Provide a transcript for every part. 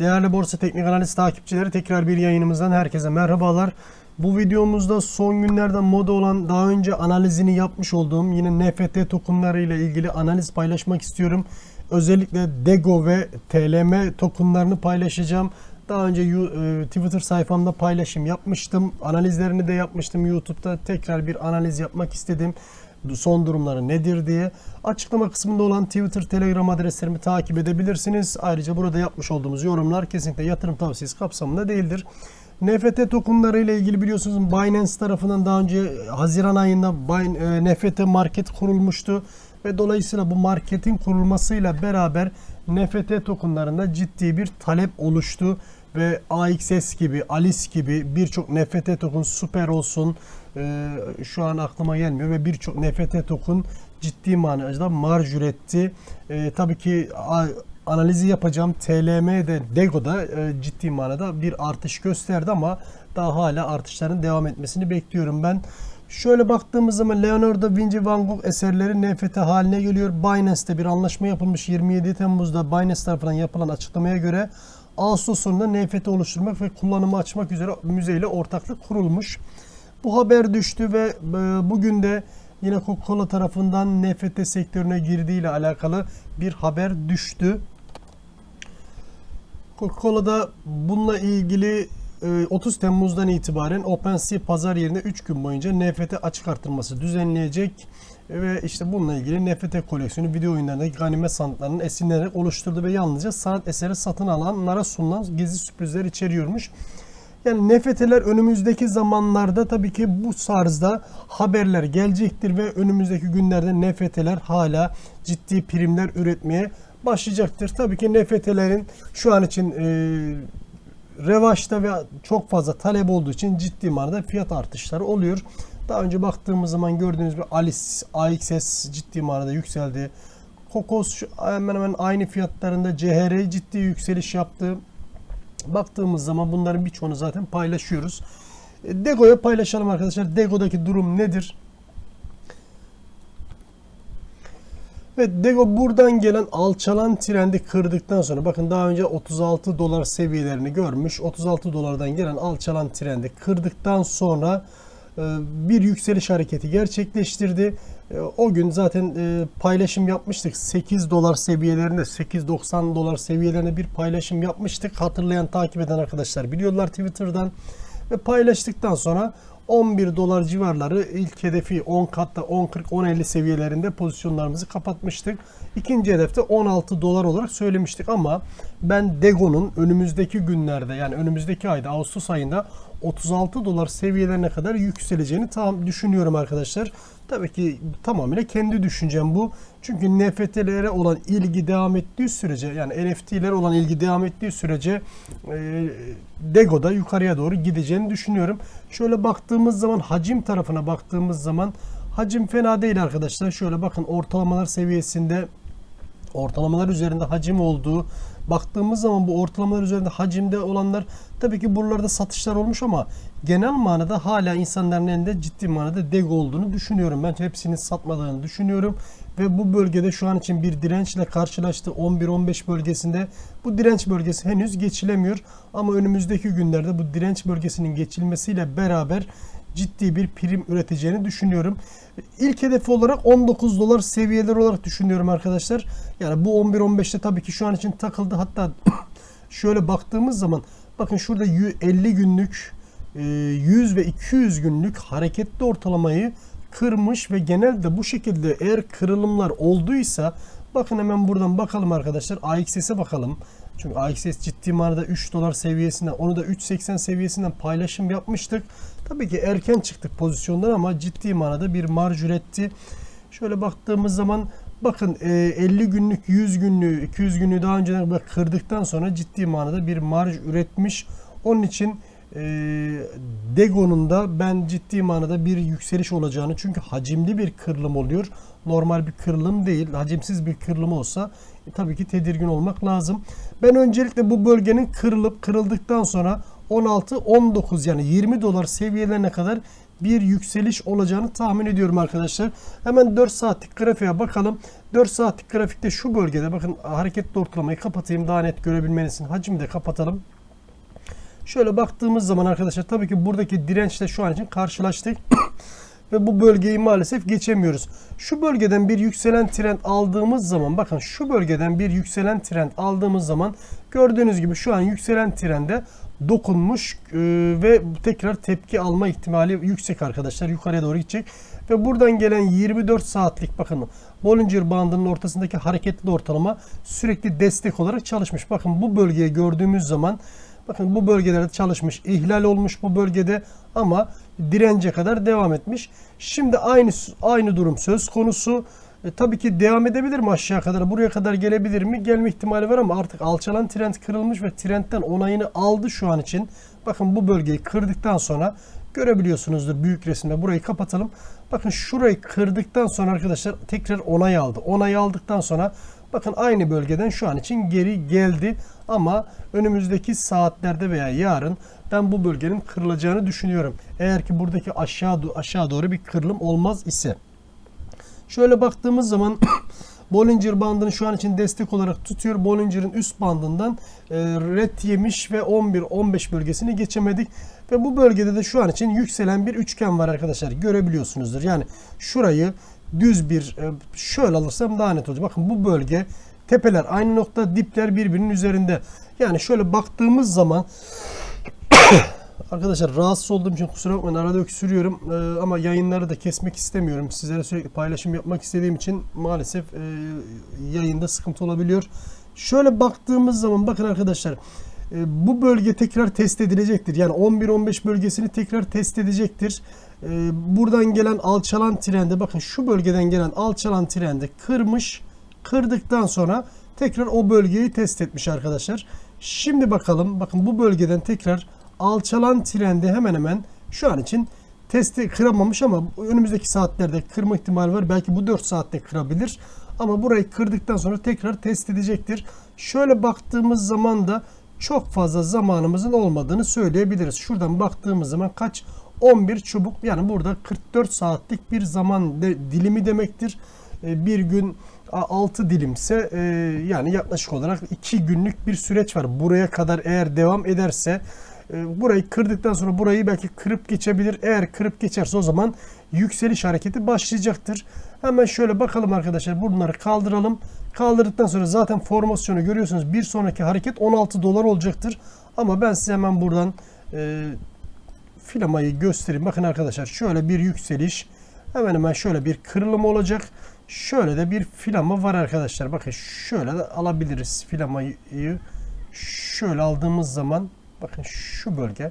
Değerli Borsa Teknik Analiz takipçileri tekrar bir yayınımızdan herkese merhabalar. Bu videomuzda son günlerde moda olan daha önce analizini yapmış olduğum yine NFT tokenları ile ilgili analiz paylaşmak istiyorum. Özellikle Dego ve TLM tokenlarını paylaşacağım. Daha önce e, Twitter sayfamda paylaşım yapmıştım. Analizlerini de yapmıştım YouTube'da. Tekrar bir analiz yapmak istedim. Son durumları nedir diye. Açıklama kısmında olan Twitter, Telegram adreslerimi takip edebilirsiniz. Ayrıca burada yapmış olduğumuz yorumlar kesinlikle yatırım tavsiyesi kapsamında değildir. NFT tokenları ile ilgili biliyorsunuz Binance tarafından daha önce Haziran ayında Bin- e, NFT market kurulmuştu ve dolayısıyla bu marketin kurulmasıyla beraber NFT tokenlarında ciddi bir talep oluştu ve AXS gibi, Alice gibi birçok NFT token süper olsun e, şu an aklıma gelmiyor ve birçok NFT token ciddi manada marj üretti. E, tabii ki a- analizi yapacağım. TLM'de Dego'da e, ciddi manada bir artış gösterdi ama daha hala artışların devam etmesini bekliyorum ben. Şöyle baktığımız zaman Leonardo Vinci Van Gogh eserleri NFT haline geliyor. Binance'te bir anlaşma yapılmış 27 Temmuz'da Binance tarafından yapılan açıklamaya göre Ağustos sonunda NFT oluşturmak ve kullanımı açmak üzere müzeyle ortaklık kurulmuş. Bu haber düştü ve e, bugün de yine Coca-Cola tarafından NFT sektörüne girdiği ile alakalı bir haber düştü. Coca-Cola'da bununla ilgili 30 Temmuz'dan itibaren OpenSea pazar yerinde 3 gün boyunca NFT açık artırması düzenleyecek ve işte bununla ilgili NFT koleksiyonu video oyunlarındaki ganimet sandıklarının esinlenerek oluşturdu ve yalnızca sanat eseri satın alanlara sunulan gizli sürprizler içeriyormuş. Yani NFT'ler önümüzdeki zamanlarda tabii ki bu tarzda haberler gelecektir ve önümüzdeki günlerde NFT'ler hala ciddi primler üretmeye başlayacaktır. Tabii ki NFT'lerin şu an için e, revaçta ve çok fazla talep olduğu için ciddi manada fiyat artışları oluyor. Daha önce baktığımız zaman gördüğünüz gibi Alice, AXS ciddi manada yükseldi. Kokos hemen hemen aynı fiyatlarında CHR ciddi yükseliş yaptı. Baktığımız zaman bunların birçoğunu zaten paylaşıyoruz. E, Dego'ya paylaşalım arkadaşlar. Dego'daki durum nedir? Ve Dego buradan gelen alçalan trendi kırdıktan sonra bakın daha önce 36 dolar seviyelerini görmüş. 36 dolardan gelen alçalan trendi kırdıktan sonra e, bir yükseliş hareketi gerçekleştirdi. E, O gün zaten e, paylaşım yapmıştık. 8 dolar seviyelerinde 8.90 dolar seviyelerinde bir paylaşım yapmıştık. Hatırlayan takip eden arkadaşlar biliyorlar Twitter'dan. Ve paylaştıktan sonra 11 dolar civarları ilk hedefi 10 katta 10 40 10 50 seviyelerinde pozisyonlarımızı kapatmıştık. İkinci hedefte 16 dolar olarak söylemiştik ama ben Dego'nun önümüzdeki günlerde yani önümüzdeki ayda Ağustos ayında 36 dolar seviyelerine kadar yükseleceğini tam düşünüyorum arkadaşlar. Tabii ki tamamıyla kendi düşüncem bu. Çünkü NFT'lere olan ilgi devam ettiği sürece yani NFT'lere olan ilgi devam ettiği sürece e, Dego'da yukarıya doğru gideceğini düşünüyorum. Şöyle baktığımız zaman hacim tarafına baktığımız zaman hacim fena değil arkadaşlar. Şöyle bakın ortalamalar seviyesinde ortalamalar üzerinde hacim olduğu baktığımız zaman bu ortalamalar üzerinde hacimde olanlar tabii ki buralarda satışlar olmuş ama genel manada hala insanların elinde ciddi manada deg olduğunu düşünüyorum. Ben hepsini satmadığını düşünüyorum ve bu bölgede şu an için bir dirençle karşılaştı 11-15 bölgesinde bu direnç bölgesi henüz geçilemiyor ama önümüzdeki günlerde bu direnç bölgesinin geçilmesiyle beraber ciddi bir prim üreteceğini düşünüyorum. İlk hedefi olarak 19 dolar seviyeleri olarak düşünüyorum arkadaşlar. Yani bu 11-15'te tabii ki şu an için takıldı. Hatta şöyle baktığımız zaman bakın şurada 50 günlük, e, 100 ve 200 günlük hareketli ortalamayı kırmış ve genelde bu şekilde eğer kırılımlar olduysa bakın hemen buradan bakalım arkadaşlar AXS'e bakalım. Çünkü AXS ciddi manada 3 dolar seviyesinden onu da 3.80 seviyesinden paylaşım yapmıştık. Tabii ki erken çıktık pozisyondan ama ciddi manada bir marj üretti. Şöyle baktığımız zaman bakın e, 50 günlük, 100 günlüğü, 200 günlüğü daha önceden kırdıktan sonra ciddi manada bir marj üretmiş. Onun için e, Dego'nun da ben ciddi manada bir yükseliş olacağını çünkü hacimli bir kırılım oluyor. Normal bir kırılım değil. Hacimsiz bir kırılım olsa e, tabii ki tedirgin olmak lazım. Ben öncelikle bu bölgenin kırılıp kırıldıktan sonra 16 19 yani 20 dolar seviyelerine kadar bir yükseliş olacağını tahmin ediyorum arkadaşlar. Hemen 4 saatlik grafiğe bakalım. 4 saatlik grafikte şu bölgede bakın hareketli ortalamayı kapatayım daha net görebilmeniz için. Hacmi de kapatalım. Şöyle baktığımız zaman arkadaşlar tabii ki buradaki dirençle şu an için karşılaştık. Ve bu bölgeyi maalesef geçemiyoruz. Şu bölgeden bir yükselen trend aldığımız zaman bakın şu bölgeden bir yükselen trend aldığımız zaman gördüğünüz gibi şu an yükselen trende dokunmuş e, ve tekrar tepki alma ihtimali yüksek arkadaşlar. Yukarıya doğru gidecek. Ve buradan gelen 24 saatlik bakın Bollinger bandının ortasındaki hareketli ortalama sürekli destek olarak çalışmış. Bakın bu bölgeye gördüğümüz zaman bakın bu bölgelerde çalışmış. ihlal olmuş bu bölgede ama dirence kadar devam etmiş. Şimdi aynı aynı durum söz konusu. E, tabii ki devam edebilir mi aşağı kadar? Buraya kadar gelebilir mi? Gelme ihtimali var ama artık alçalan trend kırılmış ve trendten onayını aldı şu an için. Bakın bu bölgeyi kırdıktan sonra görebiliyorsunuzdur büyük resimde. Burayı kapatalım. Bakın şurayı kırdıktan sonra arkadaşlar tekrar onay aldı. Onay aldıktan sonra bakın aynı bölgeden şu an için geri geldi. Ama önümüzdeki saatlerde veya yarın ben bu bölgenin kırılacağını düşünüyorum. Eğer ki buradaki aşağı aşağı doğru bir kırılım olmaz ise. Şöyle baktığımız zaman Bollinger bandını şu an için destek olarak tutuyor. Bollinger'ın üst bandından e, red yemiş ve 11-15 bölgesini geçemedik. Ve bu bölgede de şu an için yükselen bir üçgen var arkadaşlar. Görebiliyorsunuzdur. Yani şurayı düz bir e, şöyle alırsam daha net olacak. Bakın bu bölge tepeler aynı nokta dipler birbirinin üzerinde. Yani şöyle baktığımız zaman Arkadaşlar rahatsız olduğum için kusura bakmayın arada öksürüyorum ee, ama yayınları da kesmek istemiyorum. Sizlere sürekli paylaşım yapmak istediğim için maalesef e, yayında sıkıntı olabiliyor. Şöyle baktığımız zaman bakın arkadaşlar e, bu bölge tekrar test edilecektir. Yani 11-15 bölgesini tekrar test edecektir. E, buradan gelen alçalan trende bakın şu bölgeden gelen alçalan trende kırmış. Kırdıktan sonra tekrar o bölgeyi test etmiş arkadaşlar. Şimdi bakalım bakın bu bölgeden tekrar alçalan trende hemen hemen şu an için testi kıramamış ama önümüzdeki saatlerde kırma ihtimali var. Belki bu 4 saatte kırabilir. Ama burayı kırdıktan sonra tekrar test edecektir. Şöyle baktığımız zaman da çok fazla zamanımızın olmadığını söyleyebiliriz. Şuradan baktığımız zaman kaç? 11 çubuk yani burada 44 saatlik bir zaman dilimi demektir. E, bir gün 6 dilimse e, yani yaklaşık olarak 2 günlük bir süreç var. Buraya kadar eğer devam ederse ee, burayı kırdıktan sonra burayı belki kırıp geçebilir. Eğer kırıp geçerse o zaman yükseliş hareketi başlayacaktır. Hemen şöyle bakalım arkadaşlar. Bunları kaldıralım. Kaldırdıktan sonra zaten formasyonu görüyorsunuz. Bir sonraki hareket 16 dolar olacaktır. Ama ben size hemen buradan e, filamayı göstereyim. Bakın arkadaşlar şöyle bir yükseliş. Hemen hemen şöyle bir kırılım olacak. Şöyle de bir filama var arkadaşlar. Bakın şöyle de alabiliriz filamayı. Şöyle aldığımız zaman Bakın şu bölge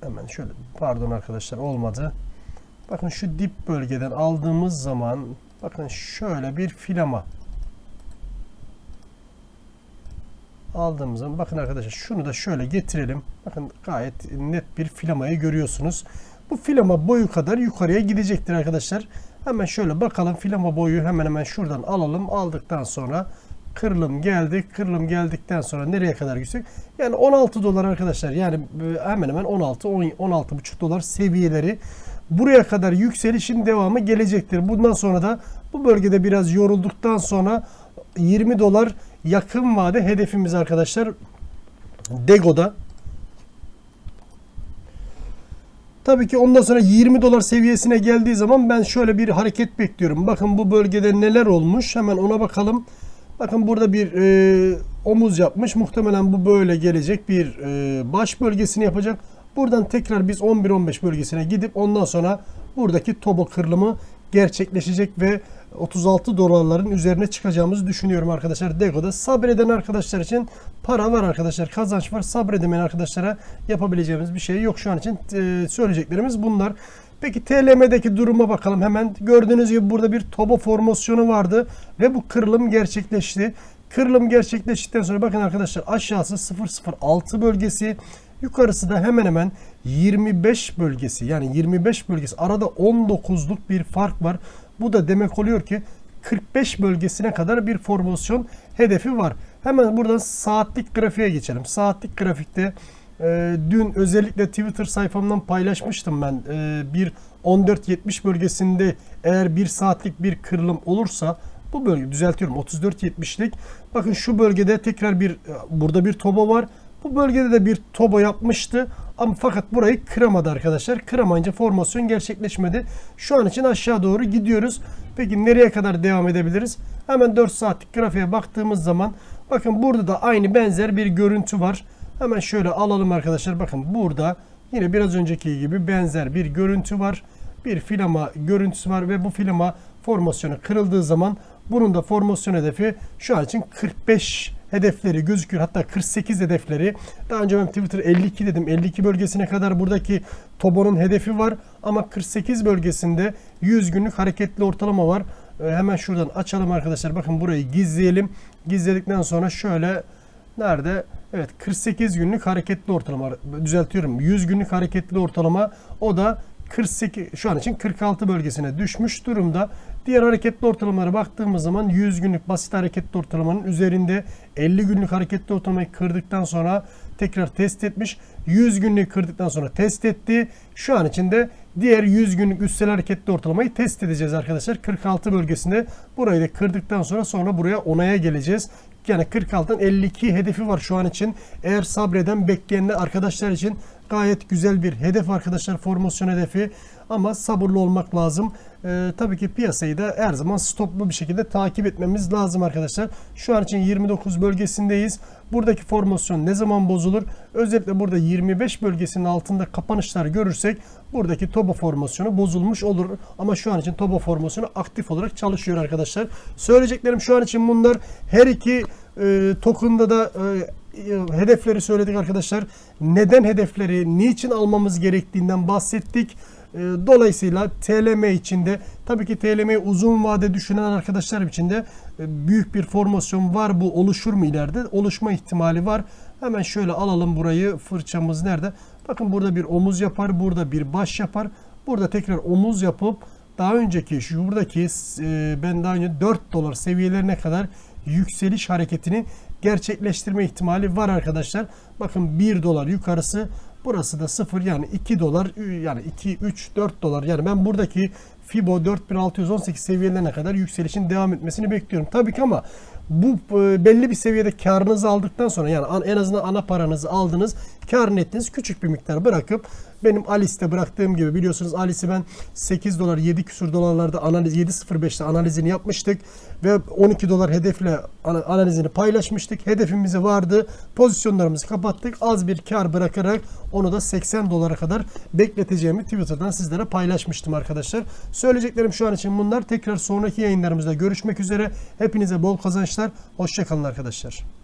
hemen şöyle pardon arkadaşlar olmadı. Bakın şu dip bölgeden aldığımız zaman bakın şöyle bir filama aldığımız zaman bakın arkadaşlar şunu da şöyle getirelim. Bakın gayet net bir filamayı görüyorsunuz. Bu filama boyu kadar yukarıya gidecektir arkadaşlar. Hemen şöyle bakalım filama boyu hemen hemen şuradan alalım. Aldıktan sonra kırılım geldi. Kırılım geldikten sonra nereye kadar yüksek? Yani 16 dolar arkadaşlar. Yani e, hemen hemen 16 16,5 dolar seviyeleri buraya kadar yükselişin devamı gelecektir. Bundan sonra da bu bölgede biraz yorulduktan sonra 20 dolar yakın vade hedefimiz arkadaşlar. Dego'da Tabii ki ondan sonra 20 dolar seviyesine geldiği zaman ben şöyle bir hareket bekliyorum. Bakın bu bölgede neler olmuş. Hemen ona bakalım. Bakın burada bir e, omuz yapmış. Muhtemelen bu böyle gelecek bir e, baş bölgesini yapacak. Buradan tekrar biz 11-15 bölgesine gidip ondan sonra buradaki tobo kırılımı gerçekleşecek ve 36 dolarların üzerine çıkacağımızı düşünüyorum arkadaşlar. Dego'da sabreden arkadaşlar için para var arkadaşlar. Kazanç var. Sabredemeyen arkadaşlara yapabileceğimiz bir şey yok. Şu an için e, söyleyeceklerimiz bunlar. Peki TLM'deki duruma bakalım hemen. Gördüğünüz gibi burada bir tobo formasyonu vardı ve bu kırılım gerçekleşti. Kırılım gerçekleştikten sonra bakın arkadaşlar aşağısı 006 bölgesi, yukarısı da hemen hemen 25 bölgesi. Yani 25 bölgesi arada 19'luk bir fark var. Bu da demek oluyor ki 45 bölgesine kadar bir formasyon hedefi var. Hemen buradan saatlik grafiğe geçelim. Saatlik grafikte Ee, dün özellikle Twitter sayfamdan paylaşmıştım ben. Ee, bir 14.70 bölgesinde eğer bir saatlik bir kırılım olursa bu bölge düzeltiyorum 34.70'lik. Bakın şu bölgede tekrar bir burada bir toba var. Bu bölgede de bir toba yapmıştı. Ama fakat burayı kıramadı arkadaşlar. Kıramayınca formasyon gerçekleşmedi. Şu an için aşağı doğru gidiyoruz. Peki nereye kadar devam edebiliriz? Hemen 4 saatlik grafiğe baktığımız zaman bakın burada da aynı benzer bir görüntü var. Hemen şöyle alalım arkadaşlar. Bakın burada yine biraz önceki gibi benzer bir görüntü var. Bir filama görüntüsü var ve bu filama formasyonu kırıldığı zaman bunun da formasyon hedefi şu an için 45 hedefleri gözüküyor. Hatta 48 hedefleri. Daha önce ben Twitter 52 dedim. 52 bölgesine kadar buradaki Tobo'nun hedefi var. Ama 48 bölgesinde 100 günlük hareketli ortalama var. Ee, hemen şuradan açalım arkadaşlar. Bakın burayı gizleyelim. Gizledikten sonra şöyle nerede? Evet 48 günlük hareketli ortalama düzeltiyorum. 100 günlük hareketli ortalama o da 48 şu an için 46 bölgesine düşmüş durumda. Diğer hareketli ortalamalara baktığımız zaman 100 günlük basit hareketli ortalamanın üzerinde 50 günlük hareketli ortalamayı kırdıktan sonra tekrar test etmiş. 100 günlük kırdıktan sonra test etti. Şu an içinde diğer 100 günlük üstel hareketli ortalamayı test edeceğiz arkadaşlar. 46 bölgesinde burayı da kırdıktan sonra sonra buraya onaya geleceğiz. Yani 46'dan 52 hedefi var şu an için. Eğer sabreden bekleyen arkadaşlar için gayet güzel bir hedef arkadaşlar formasyon hedefi. Ama sabırlı olmak lazım. Ee, tabii ki piyasayı da her zaman stoplu bir şekilde takip etmemiz lazım arkadaşlar. Şu an için 29 bölgesindeyiz. Buradaki formasyon ne zaman bozulur? Özellikle burada 25 bölgesinin altında kapanışlar görürsek buradaki toba formasyonu bozulmuş olur. Ama şu an için toba formasyonu aktif olarak çalışıyor arkadaşlar. Söyleyeceklerim şu an için bunlar. Her iki e, token'da da e, hedefleri söyledik arkadaşlar. Neden hedefleri, niçin almamız gerektiğinden bahsettik. E, Dolayısıyla TLM içinde tabii ki TLM'yi uzun vade düşünen arkadaşlar için de e, büyük bir formasyon var. Bu oluşur mu ileride? Oluşma ihtimali var. Hemen şöyle alalım burayı. Fırçamız nerede? Bakın burada bir omuz yapar. Burada bir baş yapar. Burada tekrar omuz yapıp daha önceki şu buradaki e, ben daha önce 4 dolar seviyelerine kadar yükseliş hareketini gerçekleştirme ihtimali var arkadaşlar. Bakın 1 dolar yukarısı burası da 0 yani 2 dolar yani 2 3 4 dolar yani ben buradaki Fibo 4618 seviyelerine kadar yükselişin devam etmesini bekliyorum. Tabii ki ama bu e, belli bir seviyede karınızı aldıktan sonra yani en azından ana paranızı aldınız, karını ettiniz küçük bir miktar bırakıp benim Alice'te bıraktığım gibi biliyorsunuz Alice'i ben 8 dolar 7 küsur dolarlarda analiz 7.05'te analizini yapmıştık ve 12 dolar hedefle analizini paylaşmıştık. Hedefimizi vardı. Pozisyonlarımızı kapattık. Az bir kar bırakarak onu da 80 dolara kadar bekleteceğimi Twitter'dan sizlere paylaşmıştım arkadaşlar. Söyleyeceklerim şu an için bunlar. Tekrar sonraki yayınlarımızda görüşmek üzere. Hepinize bol kazançlar. Hoşçakalın arkadaşlar.